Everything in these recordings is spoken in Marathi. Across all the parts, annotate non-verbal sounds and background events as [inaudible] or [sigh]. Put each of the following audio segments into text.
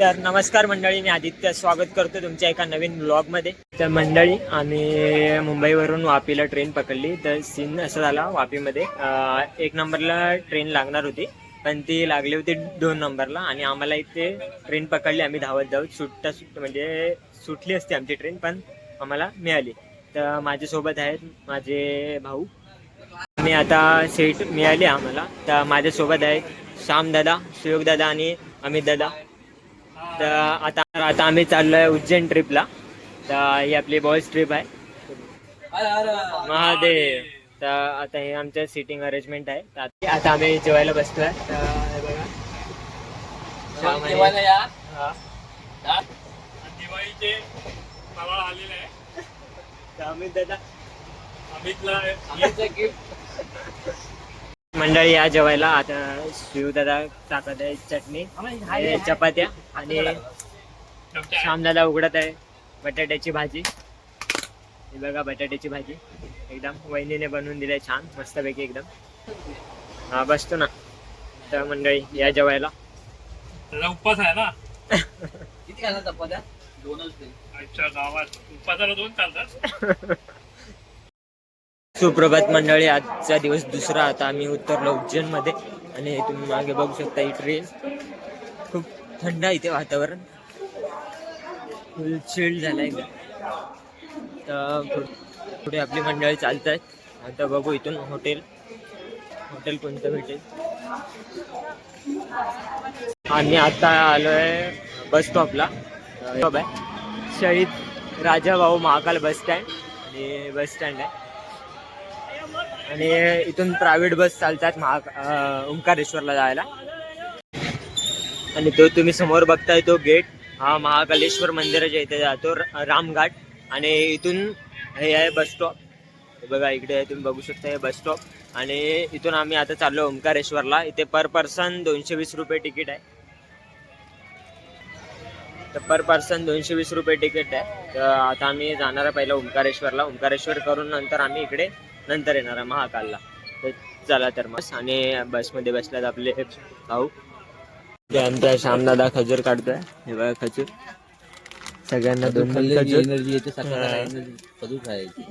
तर नमस्कार मंडळी मी आदित्य. स्वागत करतो तुमच्या एका नवीन ब्लॉगमध्ये तर मंडळी आम्ही मुंबईवरून वापीला ट्रेन पकडली. तर सीन असं झाला वापीमध्ये. एक नंबरला ट्रेन लागणार होती पण ती लागली होती दोन नंबरला. आणि आम्हाला इथे ट्रेन पकडली आम्ही धावत धावत. सुट्टा सुट म्हणजे सुटली असते आमची ट्रेन पण आम्हाला मिळाली. तर माझ्यासोबत आहेत माझे भाऊ. मी आता सीट मिळाली आम्हाला. तर माझ्यासोबत आहेत श्यामदादा सुयोगदादा आणि अमित दादा. तर आता आता आम्ही चाललोय उज्जैन ट्रिपला तर ही आपली बॉयज ट्रिप आहे. महादेव. तर आता हे आमचं सिटिंग अरेंजमेंट आहे. तर आता- आम्ही जेवायला बसतोय हे आहे. हा. दिवाळीचे मावळ आलेले आहे. तर अमित दादा अमितला मंडळी या जेवायला आता शिवदादा टाकत आहे चटणी चपात्या आणि श्यामदादा उघडत आहे बटाट्याची भाजी. ही बघा बटाट्याची भाजी. एकदम वहिनीने बनवून दिली छान मस्तपैकी एकदम. हा बसतो ना. तर मंडळी या जेवायला. उपवास आहे ना? किती खाणार चपात्या? दोनच ते आजच्या गावात. उपवासाला दोन चालतात. [laughs] सुप्रभात मंडळी आजचा दिवस दुसरा. आता आम्ही उतरलो उज्जैनमध्ये आणि तुम्ही मागे बघू शकता ही ट्रेन खूप थंड आहे इथे वातावरण. फुल चिल्ड झालं आहे तर पुढे आपली मंडळी चालत आहेत आता बघू इथून हॉटेल हॉटेल कोणतं भेटेल? आम्ही आता आलो आहे बस स्टॉपला स्टॉप आहे. भाऊ महाकाल बस स्टँड आणि बस स्टँड आहे. आणि इथून प्रायव्हेट बस चालतात महा ओंकारेश्वरला जायला. आणि तो तुम्ही समोर बघताय तो गेट. हा महाकालेश्वर मंदिराच्या इथे जातो रामघाट. आणि इथून हे आहे बस स्टॉप. बघा इकडे तुम्ही बघू शकता हे बस स्टॉप. आणि इथून आम्ही आता चाललो ओंकारेश्वरला. इथे पर पर्सन दोनशे वीस रुपये तिकीट आहे. तर पर पर्सन दोनशे वीस रुपये तिकीट आहे. तर आता आम्ही जाणार आहे पहिलं ओंकारेश्वरला. ओंकारेश्वर करून नंतर आम्ही इकडे नंतर येणार आहे महाकालला. तर चला तर मग. आणि बसमध्ये बसल्यात आपले भाऊ. ते आमच्या श्यामदादा खजूर काढतोय. हे बघा खजूर. सगळ्यांना दोन खजूर. एनर्जी येते कधू खायची.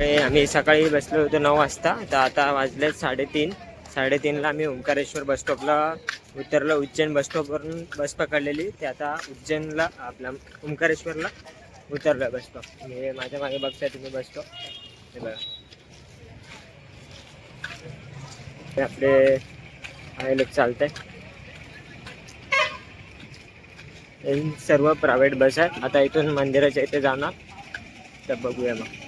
हा. आम्ही सकाळी बसलो होतो नऊ वाजता. तर आता वाजले साडेतीन. साडेतीनला आम्ही ओंकारेश्वर बस स्टॉपला उतरलो. उज्जैन बस स्टॉपवरून बस पकडलेली. ते आता उज्जैनला आपला ओंकारेश्वरला उतरलो बस स्टॉप. हे माझ्या मागे बघताय तुम्ही बस स्टॉप. हे बघा. ते आपले आहे लोक चालत आहे सर्व प्रायव्हेट बस आहे. आता इथून मंदिराच्या इथे जाणार. तर बघूया मग.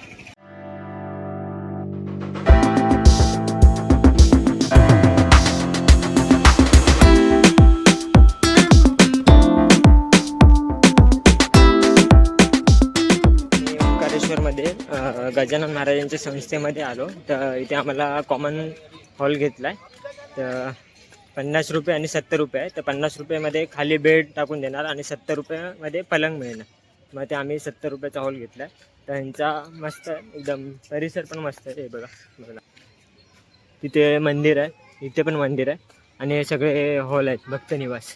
ओंकारेश्वरमध्ये गजानन महाराजांच्या संस्थेमध्ये आलो. तर इथे आम्हाला कॉमन हॉल घेतला आहे तर पन्नास रुपये आणि सत्तर रुपये. आहे तर पन्नास रुपयेमध्ये खाली बेड टाकून देणार आणि सत्तर रुपयामध्ये पलंग मिळणार. मग ते आम्ही सत्तर रुपयाचा हॉल घेतला आहे तर ह्यांचा मस्त आहे, एकदम परिसर पण मस्त आहे. हे बघा बघा. तिथे मंदिर आहे. इथे पण मंदिर आहे. आणि हे सगळे हॉल आहेत. भक्त निवास.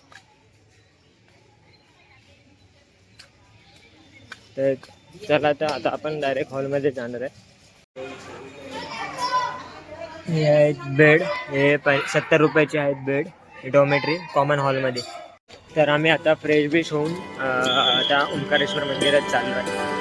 तर चला तर आता आपण डायरेक्ट हॉलमध्ये जाणार आहे. हे आहेत बेड हे प सत्तर रुपयाचे आहेत बेड डॉमेट्री कॉमन हॉलमध्ये तर आम्ही आता फ्रेश बिश होऊन आता ओंकारेश्वर मंदिरात चाललो आहे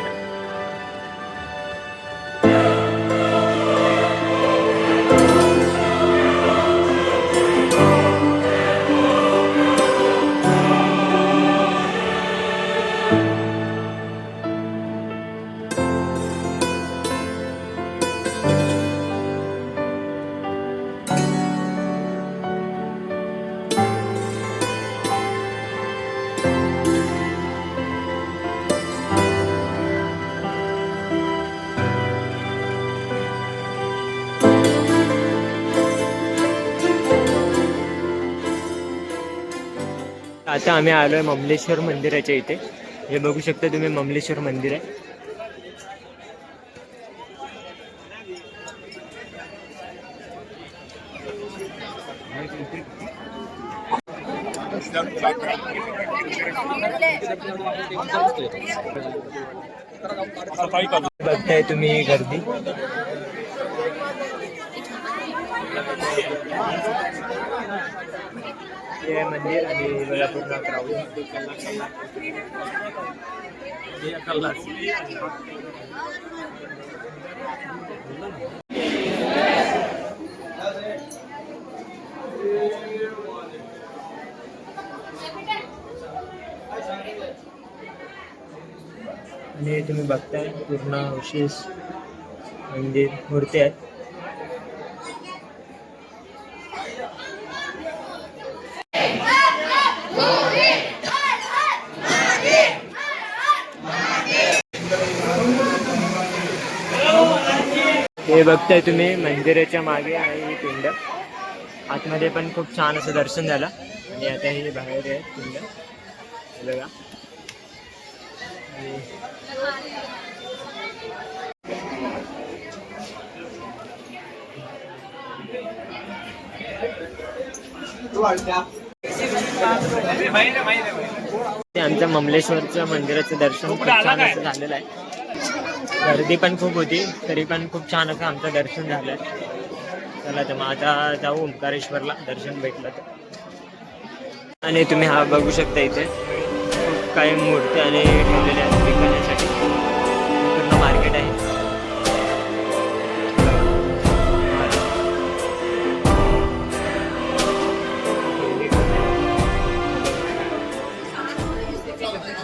आता आम्ही आलोय ममलेश्वर मंदिराच्या इथे. हे बघू शकता तुम्ही ममलेश्वर मंदिर सफ़ाई करू बघताय तुम्ही गर्दी. हे मंदिर आणि बघा पूर्ण crowd. आणि तुम्ही बघताय पूर्ण विशेष मंदिर मूर्ती आहेत हे बघताय तुम्ही मंदिराच्या मागे आहे ही पिंड. आतमध्ये पण खूप छान असं दर्शन झालं. आणि आता हे बाहेर आहे पिंड. बघा. आमच्या ममलेश्वरच्या मंदिराचं दर्शन खूप छान असं झालेलं आहे. गर्दी पण खूप होती. तरी पण खूप छान असं आमचं दर्शन झालं. चला तर मग आता जाऊ ओंकारेश्वरला. दर्शन भेटलं तर. आणि तुम्ही हा बघू शकता इथे. खूप काही मूर्ती आणि ठेवलेल्या आहेत विकण्यासाठी. पूर्ण मार्केट आहे.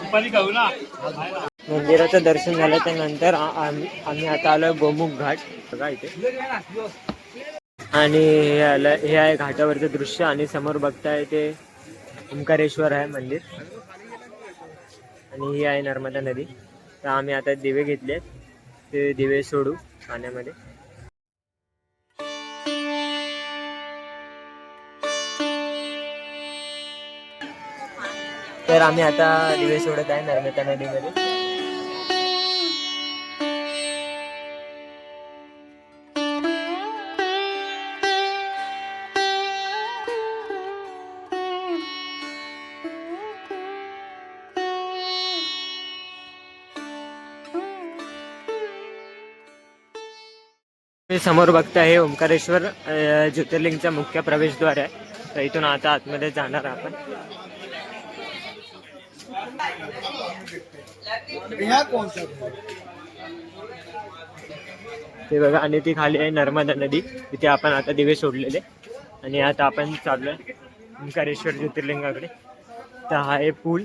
दुपारी खाऊ ना. मंदिराचं दर्शन झालं नंतर आम्ही आम्ही आता आलो गोमुख घाट. बघा इथे. आणि हे आलं हे आहे घाटावरचं दृश्य आणि समोर बघताय ते ओंकारेश्वर आहे मंदिर. आणि ही आहे नर्मदा नदी. तर आम्ही आता दिवे घेतले ते दिवे सोडू पाण्यामध्ये तर आम्ही आता दिवे सोडत आहे नर्मदा नदीमध्ये. समोर बघता हे ओंकारेश्वर ज्योतिर्लिंगचा मुख्य प्रवेशद्वार आहे. तर इथून आता आतमध्ये जाणार आपण. ते बघा आणि ती खाली आहे नर्मदा नदी. तिथे आपण आता दिवे सोडलेले. आणि आता आपण चाललोय ओंकारेश्वर ज्योतिर्लिंगाकडे. तर हा आहे पूल.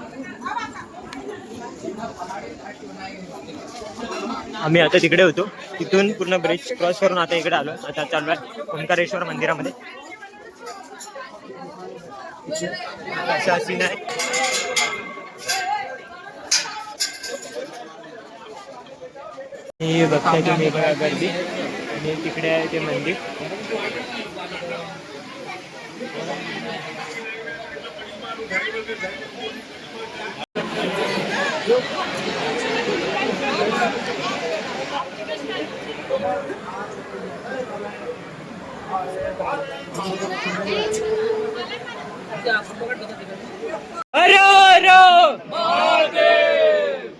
आम्ही आता तिकडे होतो. तिथून पूर्ण ब्रिज क्रॉस करून आता इकडे आलो. आता चालू आहे ओंकारेश्वर मंदिरामध्ये. असा सीन आहे. हे बघताय तुम्ही गर्दी. आणि तिकडे आहे ते मंदिर. हरो हरो महादेव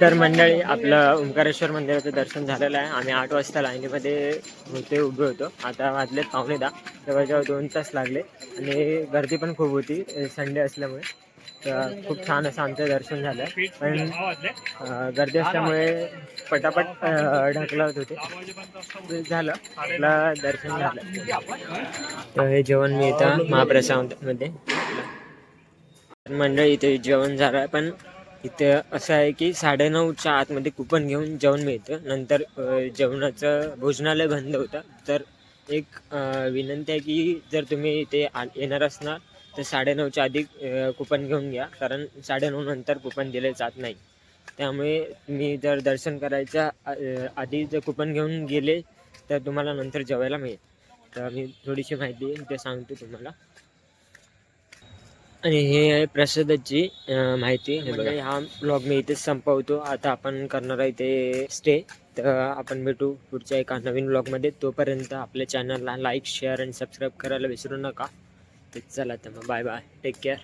तर मंडळी आपलं ओंकारेश्वर मंदिराचं दर्शन झालेलं आहे. आम्ही आठ वाजता लाईनीमध्ये होते उभे होतो. आता वाजलेत पावणे दहा जवळजवळ दोन तास लागले. आणि गर्दी पण खूप होती. संडे असल्यामुळे. तर खूप छान असं आमचं दर्शन झालं. पण गर्दी असल्यामुळे पटापट ढकलत होते. झालं. आपलं दर्शन झालं. तर हे जेवण मिळतं महाप्रसादमध्ये. मंडळी इथे जेवण झालं आहे पण इथे असं आहे की साडेनऊच्या आतमध्ये कुपन घेऊन जेवण मिळतं. नंतर जेवणाचं भोजनालय बंद होतं. तर एक विनंती आहे की जर तुम्ही इथे आ येणार असणार तर साडेनऊच्या आधी कुपन घेऊन घ्या. कारण साडेनऊ नंतर कुपन दिले जात नाही. त्यामुळे तुम्ही जर दर्शन करायच्या आधी जर कुपन घेऊन गेले तर तुम्हाला नंतर जेवायला मिळेल. तर मी थोडीशी माहिती इथे सांगतो तुम्हाला. आणि हे आहे प्रसादाची माहिती. हे हा ब्लॉग मी इथेच संपवतो. आता आपण करणार आहे ते स्टे तर आपण भेटू पुढच्या एका नवीन ब्लॉगमध्ये तोपर्यंत आपल्या चॅनलला लाईक शेअर आणि सबस्क्राईब करायला विसरू नका. तर चला तर मग बाय बाय. Take care